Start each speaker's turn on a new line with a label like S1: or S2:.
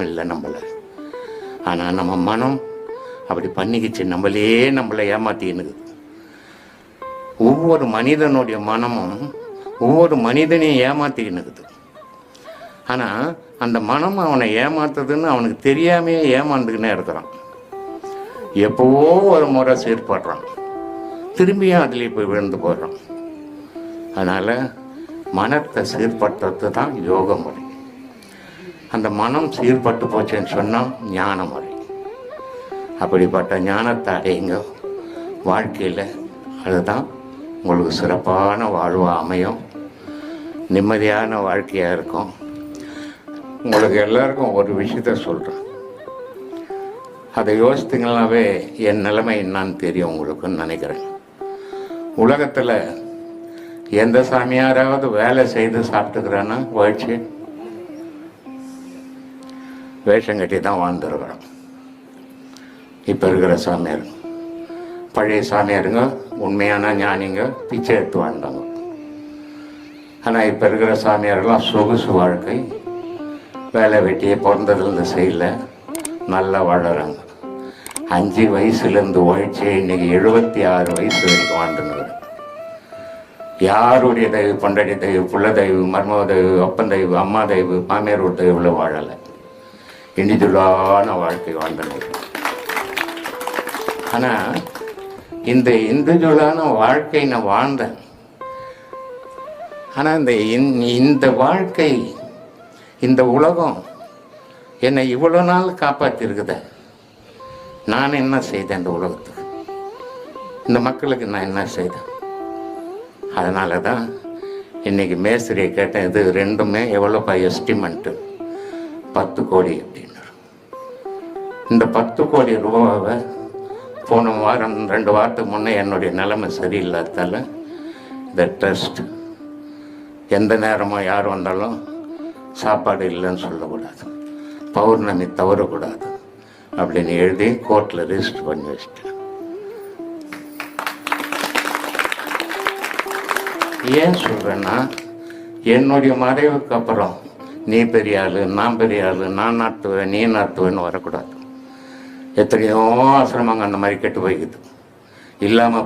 S1: இல்லை நம்மளை. ஆனால் நம்ம மனம் அப்படி பண்ணிக்கிச்சு நம்மளே நம்மளை ஏமாத்தினுக்குது ஒவ்வொரு மனிதனுடைய மனமும் ஒவ்வொரு மனிதனையும் ஏமாத்திக்கினுக்குது ஆனால் அந்த மனம் அவனை ஏமாத்துதுன்னு அவனுக்கு தெரியாமையே ஏமாந்துக்கினே இருக்கிறான். எப்போவோ ஒரு முறை செயற்படுறான். திரும்பியும் அதுலேயே போய் விழுந்து போடுறான் அதனால் மனத்தை சீர்படுத்துறது தான் யோக முறை அந்த மனம் சீர்பட்டு போச்சுன்னு சொன்னால் ஞான முறை அப்படிப்பட்ட ஞானத்தை அடையுங்க. வாழ்க்கையில் அதுதான் உங்களுக்கு சிறப்பான வாழ்வாக அமையும். நிம்மதியான வாழ்க்கையாக இருக்கும். உங்களுக்கு எல்லாருக்கும் ஒரு விஷயத்த சொல்கிறேன் அதை யோசித்தீங்களாவே என் நிலைமை என்னான்னு தெரியும் உங்களுக்குன்னு நினைக்கிறேன். உலகத்தில் எந்த சாமியாராவது வேலை செய்து சாப்பிட்டுக்கிறான்னா வாழ்ச்சி வேஷம் கட்டி தான் வாழ்ந்துருக்கிறோம். இப்போ இருக்கிற சாமியார் பழைய சாமியாருங்க உண்மையான ஞானிங்க பிச்சை எடுத்து வாழ்ந்தாங்க ஆனால் இப்போ இருக்கிற சாமியாரெல்லாம் சொகுசு வாழ்க்கை. வேலை வெட்டியே பிறந்ததுலேருந்து செய்யல நல்லா வாழறாங்க. அஞ்சு வயசுலேருந்து உழைச்சி இன்னைக்கு எழுபத்தி ஆறு வயசு வரைக்கும் வாழ்ந்துருக்குறேன் யாருடைய தயவு பொண்டாடி தயவு புள்ள தயவு மர்ம தயவு அப்பன் தயவு அம்மா தயவு மாமியார் ஒரு தயவுல வாழலை. இனிதுளான வாழ்க்கை வாழ்ந்தனர் ஆனால் இந்த இந்துஜுளான வாழ்க்கை நான் வாழ்ந்தேன் ஆனால் இந்த இந்த- இந்த வாழ்க்கை இந்த உலகம் என்னை இவ்வளோ நாள் காப்பாற்றிருக்குத நான் என்ன செய்தேன் இந்த உலகத்துக்கு? இந்த மக்களுக்கு நான் என்ன செய்தேன்? அதனால தான் இன்றைக்கி மேஸ்திரியை கேட்டேன் இது ரெண்டுமே எவ்வளோப்பா எஸ்டிமெண்ட்டு பத்து கோடி அப்படின்னாரு. இந்த பத்து கோடி ரூபாவை போன வாரம் ரெண்டு வாரத்துக்கு முன்னே என்னுடைய நிலைமை சரியில்லாதால இந்த ட்ரஸ்ட் எந்த நேரமும் யார் வந்தாலும் சாப்பாடு இல்லைன்னு சொல்லக்கூடாது. பௌர்ணமி தவறக்கூடாது அப்படின்னு எழுதி கோர்ட்டில் ரிஜிஸ்டர் பண்ணி வச்சிட்டேன். ஏன் சொல்கிறேன்னா என்னுடைய மறைவுக்கு அப்புறம் நீ பெரிய ஆளு நான் பெரிய ஆளு நான் நாட்டுவேன் நீ நடத்துவேன்னு வரக்கூடாது. எத்தனையோ ஆசிரமங்க அந்த மாதிரி கெட்டு போய்க்குது இல்லாமல்